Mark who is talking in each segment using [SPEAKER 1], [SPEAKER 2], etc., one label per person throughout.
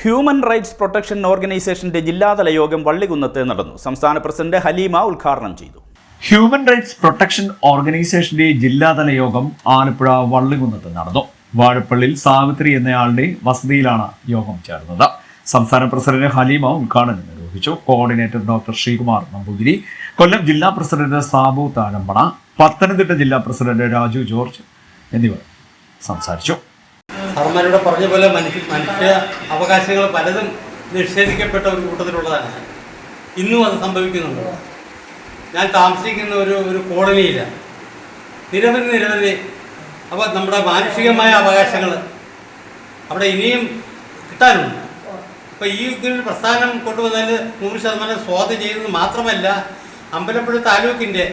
[SPEAKER 1] Human rights protection ഓർഗനൈസേഷന്റെ ജില്ലാതല യോഗം വള്ളികുന്നത്ത് നടന്നു. സംസ്ഥാന പ്രസിഡന്റ് ഹലീമ ഉദ്ഘാടനം ചെയ്തു.
[SPEAKER 2] ഹ്യൂമൻ റൈറ്റ്സ് പ്രൊട്ടക്ഷൻ ഓർഗനൈസേഷന്റെ ജില്ലാതല യോഗം ആലപ്പുഴ വള്ളികുന്നത്ത് നടന്നു. വാഴപ്പള്ളിയിൽ സാവിത്രി എന്നയാളുടെ വസതിയിലാണ് യോഗം ചേർന്നത്. സംസ്ഥാന പ്രസിഡന്റ് ഹലീമ ഉദ്ഘാടനം നിർവഹിച്ചു. Coordinator doctor Sreekumar Namboothiri. കൊല്ലം ജില്ലാ പ്രസിഡന്റ് സാബു താഴമ്പണ പത്തനംതിട്ട ജില്ലാ പ്രസിഡന്റ് രാജു ജോർജ് എന്നിവർ സംസാരിച്ചു.
[SPEAKER 3] ധർമ്മനോട് പറഞ്ഞ പോലെ മനുഷ്യ മനുഷ്യ അവകാശങ്ങൾ പലതും നിഷേധിക്കപ്പെട്ട ഒരു കൂട്ടത്തിലുള്ളതാണ്. ഇന്നും അത് സംഭവിക്കുന്നുണ്ട്. ഞാൻ താമസിക്കുന്ന ഒരു ഒരു കോളനിയില്ല. നിരവധി നിരവധി അപ്പോൾ നമ്മുടെ മാനുഷികമായ അവകാശങ്ങൾ അവിടെ ഇനിയും കിട്ടാനുണ്ട്. അപ്പോൾ ഈ ഇതിൽ പ്രസ്ഥാനം കൊണ്ടുവന്നാൽ നൂറ് ശതമാനം സ്വാധീനം ചെയ്യുന്നത് മാത്രമല്ല അമ്പലപ്പുഴ താലൂക്കിന്റെ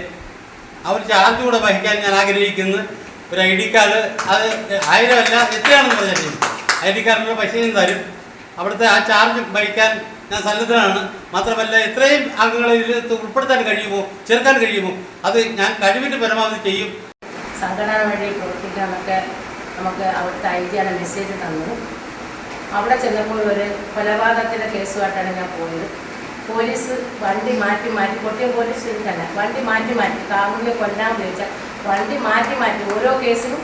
[SPEAKER 3] ആ ഒരു ചാർജ് കൂടെ വഹിക്കാൻ ഞാൻ ആഗ്രഹിക്കുന്നു. ഒരു ഐ ഡി കാർഡ് അത് ആയിരം അല്ല എത്രയാണെന്ന് പറഞ്ഞാൽ ശരി. ഐ ഡി കാർഡിനുള്ള പൈസയും തരും. അവിടുത്തെ ആ ചാർജ് വഹിക്കാൻ ഞാൻ സന്നദ്ധനാണ്. മാത്രമല്ല എത്രയും അംഗങ്ങളെ ഇതിൽ ഉൾപ്പെടുത്താൻ കഴിയുമോ ചേർക്കാൻ കഴിയുമോ അത് ഞാൻ കഴിവിന്റെ പരമാവധി ചെയ്യും.
[SPEAKER 4] സംഘടന വഴി പ്രവർത്തിക്കാനൊക്കെ നമുക്ക് അവിടുത്തെ ഐ ജിയാണ് മെസ്സേജ് തന്നത്. അവിടെ ചെന്നപ്പോൾ ഒരു കൊലപാതകത്തിന്റെ കേസുമായിട്ടാണ് ഞാൻ പോയത്. പോലീസ് വണ്ടി മാറ്റി മാറ്റി കൊട്ടിയ പോലീസ് തന്നെ വണ്ടി മാറ്റി മാറ്റി കാമുകിയെ കൊല്ലാൻ ഉപയോഗിച്ച വണ്ടി മാറ്റി മാറ്റി ഓരോ കേസിലും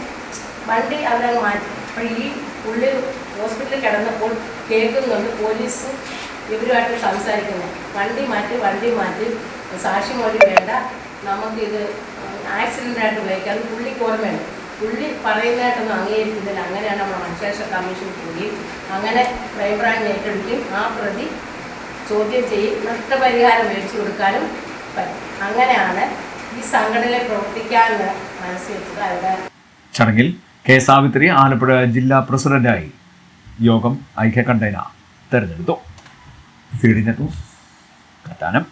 [SPEAKER 4] വണ്ടി അവരങ്ങ് മാറ്റി. അപ്പോൾ ഈ ഉള്ളിൽ ഹോസ്പിറ്റലിൽ കിടന്നപ്പോൾ കേൾക്കുന്നുണ്ട് പോലീസ് ഇവരുമായിട്ട് സംസാരിക്കുന്നത് വണ്ടി മാറ്റി വണ്ടി മാറ്റി. സാക്ഷി മൊഴി വേണ്ട. നമുക്കിത് ആക്സിഡന്റായിട്ട് ഉപയോഗിക്കാം. അത് പുള്ളിക്ക് ഓർമ്മയുണ്ട്. പുള്ളി പറയുന്നതായിട്ടൊന്നും അംഗീകരിക്കുന്നില്ല. അങ്ങനെയാണ് നമ്മൾ മനുഷ്യാവകാശ കമ്മീഷൻ കൂടിയും അങ്ങനെ ക്രൈംബ്രാഞ്ച് ഏറ്റെടുക്കുകയും ആ പ്രതി ചോദ്യം ചെയ്യും. നഷ്ടപരിഹാരം മേടിച്ചു കൊടുക്കാനും പറ്റും. അങ്ങനെയാണ്
[SPEAKER 2] ചടങ്ങിൽ കെ സാവിത്രി ആലപ്പുഴ ജില്ലാ പ്രസിഡന്റായി യോഗം ഐക്യകണ്ഠേന തെരഞ്ഞെടുത്തു. കറ്റാനം